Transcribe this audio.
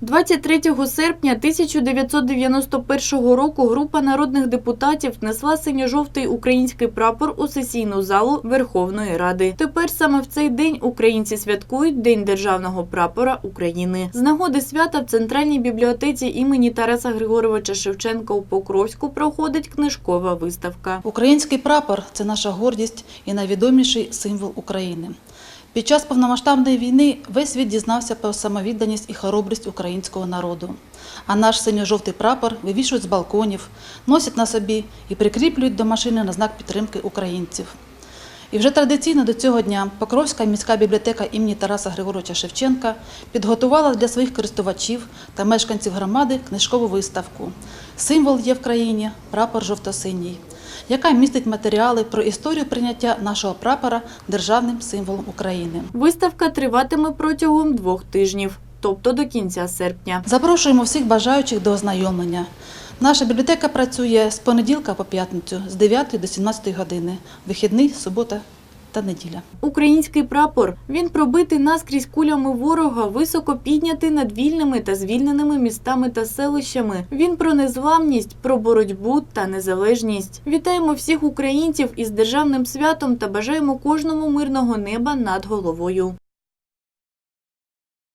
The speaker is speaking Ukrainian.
23 серпня 1991 року група народних депутатів внесла синьо-жовтий український прапор у сесійну залу Верховної Ради. Тепер саме в цей день українці святкують День державного прапора України. З нагоди свята в центральній бібліотеці імені Тараса Григоровича Шевченка у Покровську проходить книжкова виставка. Український прапор це наша гордість і найвідоміший символ України. Під час повномасштабної війни весь світ дізнався про самовідданість і хоробрість українського народу. А наш синьо-жовтий прапор вивішують з балконів, носять на собі і прикріплюють до машини на знак підтримки українців. І вже традиційно до цього дня Покровська міська бібліотека імені Тараса Григоровича Шевченка підготувала для своїх користувачів та мешканців громади книжкову виставку. Символ є в країні прапор жовто-синій, яка містить матеріали про історію прийняття нашого прапора державним символом України. Виставка триватиме протягом двох тижнів, тобто до кінця серпня. Запрошуємо всіх бажаючих до ознайомлення. Наша бібліотека працює з понеділка по п'ятницю з 9 до 17 години, вихідний, субота та неділя. Український прапор він пробитий наскрізь кулями ворога, високо піднятий над вільними та звільненими містами та селищами. Він про незламність, про боротьбу та незалежність. Вітаємо всіх українців із державним святом та бажаємо кожному мирного неба над головою.